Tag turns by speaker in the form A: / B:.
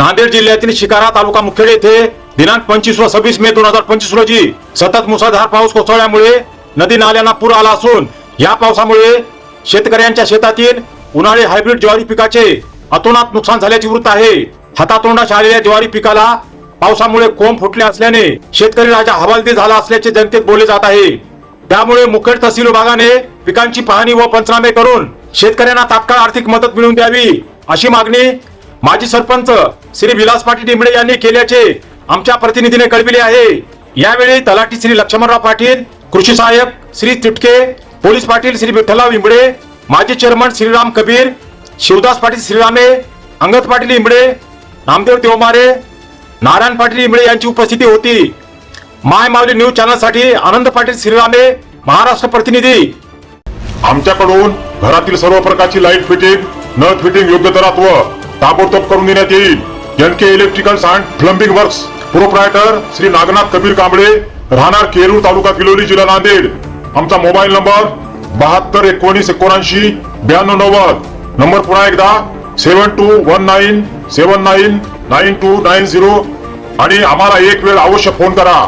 A: नांदेड जिल्ह्यातील शिकारा तालुका मुखेड येथे दिनांक पंचवीस व सव्वीस मे दोन हजार पंचवीस रोजी सतत मुसळधार पाऊस कोसळल्यामुळे नदी नाल्यांना पूर आला असून या पावसामुळे शेतकऱ्यांच्या शेतातील उन्हाळी हायब्रिड ज्वारी पिकाचे अतोनात नुकसान झाल्याचे वृत्त आहे. हातातोंडात आलेल्या ज्वारी पिकाला पावसामुळे कोंब फुटले असल्याने शेतकरी राजा हवालदिल झाला असल्याचे जनतेत बोलले जात आहे. त्यामुळे मुखेड तहसील विभागाने पिकांची पाहणी व पंचनामे करून शेतकऱ्यांना तात्काळ आर्थिक मदत मिळवून द्यावी अशी मागणी माजी सरपंच श्री विलास पाटील डिंबळे यांनी केल्याचे आमच्या प्रतिनिधीने कळविले आहे. यावेळी तलाठी श्री लक्ष्मणराव पाटील कृषी सहाय्यक श्री तिटके पोलीस पाटील श्री विठ्ठलराव इंबडे माजी चेअरमन श्रीराम कबीर शिवदास पाटील श्रीरामे अंगद पाटील इंबडे नामदेव देवमारे नारायण पाटील इंबळे यांची उपस्थिती होती. माय माऊली न्यूज चॅनलसाठी आनंद पाटील श्रीरामे महाराष्ट्र प्रतिनिधी.
B: आमच्याकडून घरातील सर्व प्रकारची लाइट फिटिंग नळ फिटिंग योग्य दरात व ताबडतोब करून देण्यात येईल. N K electricals and plumbing works proprietor Shri Nagnath Kabir Kamble. राहणार केरूर तालुका किलोली जिल्हा नांदेड. आमचा मोबाईल नंबर बहात्तर एकोणीस एकोणऐंशी ब्याण्णव नव्वद. नंबर पुन्हा एकदा seven two one nine seven nine nine two nine zero. आणि आम्हाला एक वेळ अवश्य फोन करा.